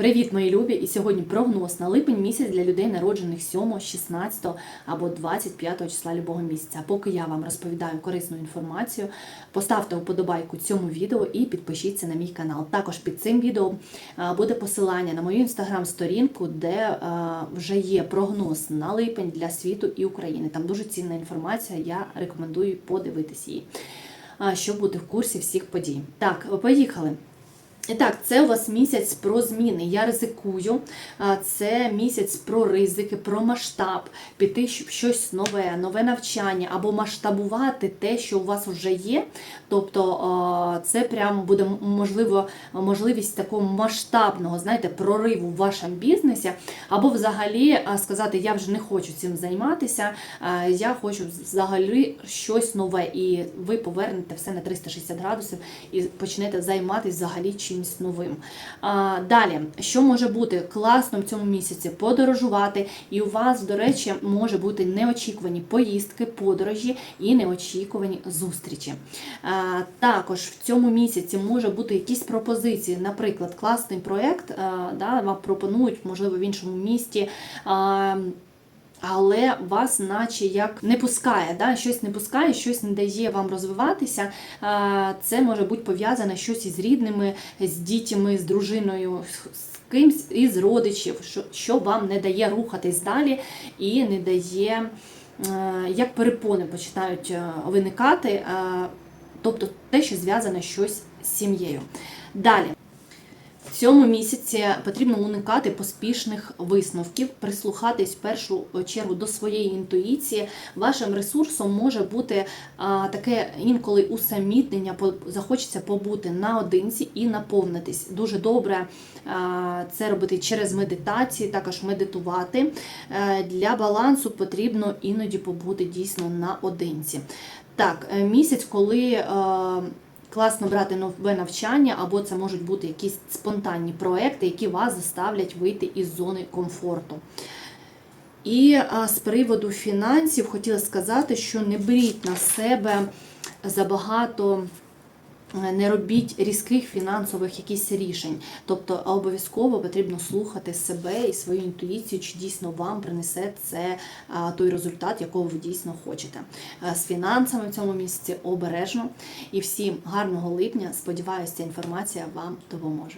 Привіт, мої любі! І сьогодні прогноз на липень місяць для людей, народжених 7, 16 або 25 числа любого місяця. Поки я вам розповідаю корисну інформацію, поставте вподобайку цьому відео і підпишіться на мій канал. Також під цим відео буде посилання на мою інстаграм-сторінку, де вже є прогноз на липень для світу і України. Там дуже цінна інформація. Я рекомендую подивитись її, щоб бути в курсі всіх подій. Так, поїхали. І так, це у вас місяць про зміни. Я ризикую. Це місяць про ризики, про масштаб, піти щось нове, нове навчання або масштабувати те, що у вас вже є. Тобто це прямо буде можливо можливість такого масштабного, знаєте, прориву в вашому бізнесі, або взагалі сказати, я вже не хочу цим займатися, я хочу взагалі щось нове. І ви повернете все на 360 градусів і почнете займатися взагалі чимось новим. А, Далі, що може бути класно в цьому місяці? Подорожувати, і у вас, до речі, може бути неочікувані поїздки, подорожі і неочікувані зустрічі. А, Також в цьому місяці може бути якісь пропозиції, наприклад, класний проєкт, да, вам пропонують, можливо, в іншому місті. А, але вас, наче як не пускає, да? щось не пускає, щось не дає вам розвиватися. Це може бути пов'язане щось із рідними, з дітьми, з дружиною, кимсь із родичів, що, що вам не дає рухатись далі і не дає, е, як перепони починають е, виникати, е, тобто те, що зв'язане щось з сім'єю. Далі. Цьому місяці потрібно уникати поспішних висновків, прислухатись в першу чергу до своєї інтуїції. Вашим ресурсом може бути таке інколи усамітнення, захочеться побути наодинці і наповнитись. Дуже добре це робити через медитації, також медитувати. Е, Для балансу потрібно іноді побути дійсно наодинці. Так, е, місяць, коли. Класно брати нове навчання, або це можуть бути якісь спонтанні проекти, які вас заставлять вийти із зони комфорту. І з приводу фінансів хотіла сказати, що не беріть на себе забагато. Е, Не робіть різких фінансових якісь рішень. Тобто обов'язково потрібно слухати себе і свою інтуїцію, чи дійсно вам принесе це той результат, якого ви дійсно хочете. Е, З фінансами в цьому місяці обережно. І всім гарного липня. Сподіваюся, ця інформація вам допоможе.